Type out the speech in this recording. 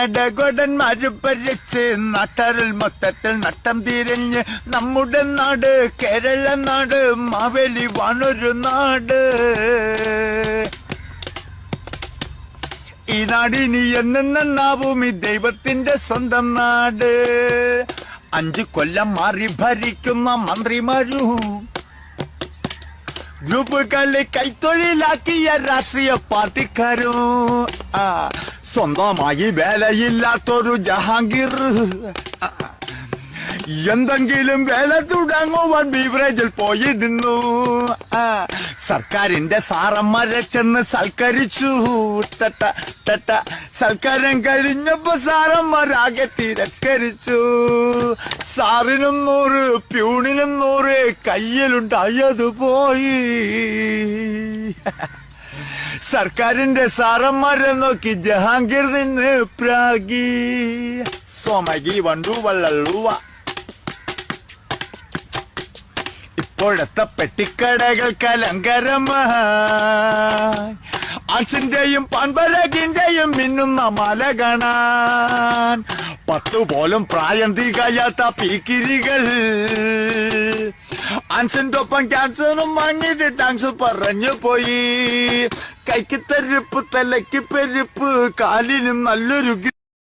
നടകൊടന്മാര് ഭരിച്ച് നാട്ടാരിൽ മൊത്തത്തിൽ നട്ടം തിരിഞ്ഞ് നമ്മുടെ നാട് കേരള നാട് മാവേലി വാണൊരു നാട്. ഈ നാടിനി എന്നാവും ഈ ദൈവത്തിന്റെ സ്വന്തം നാട്. അഞ്ചു കൊല്ലം മാറി ഭരിക്കുന്ന മന്ത്രിമാരും ഗ്രൂപ്പ് കളി കൈത്തൊഴിലാക്കിയ രാഷ്ട്രീയ പാർട്ടിക്കാരും. ആ. സ്വന്തമായി വേലയില്ലാത്തൊരു ജഹാംഗീർ. എന്തെങ്കിലും വേല തുടങ്ങുവാൻ ബീവറേജിൽ പോയിരുന്നു സർക്കാരിന്റെ സാറന്മാരെ ചെന്ന് സൽക്കരിച്ചു. സൽക്കാരം കഴിഞ്ഞപ്പോ സാറന്മാരാകെ തിരസ്കരിച്ചു. സാറിനും നൂറ് പ്യൂണിനും നൂറ് കയ്യിലുണ്ടായത് പോയി. സർക്കാരിന്റെ സാറന്മാരെ നോക്കി ജഹാംഗീർ നിന്ന് പ്രാഗി. സോമകി വണ്ടു വള്ളൂവ ഇപ്പോഴത്തെ പെട്ടിക്കടകൾക്ക് അലങ്കാരമായി ആൻസിന്റെയും പാൻപരകിന്റെയും മിന്നുന്ന മല കാണാൻ. പത്തു പോലും പ്രായം തികയാത്ത പീക്കിരികൾ. ആൻസിന്റെ ഒപ്പം ക്യാൻസറും വാങ്ങിയിട്ട് ടാങ്സ് പറഞ്ഞു പോയി കൈക്ക് തെരുപ്പ് തലയ്ക്ക് പെരുപ്പ് കാലിനും നല്ലൊരു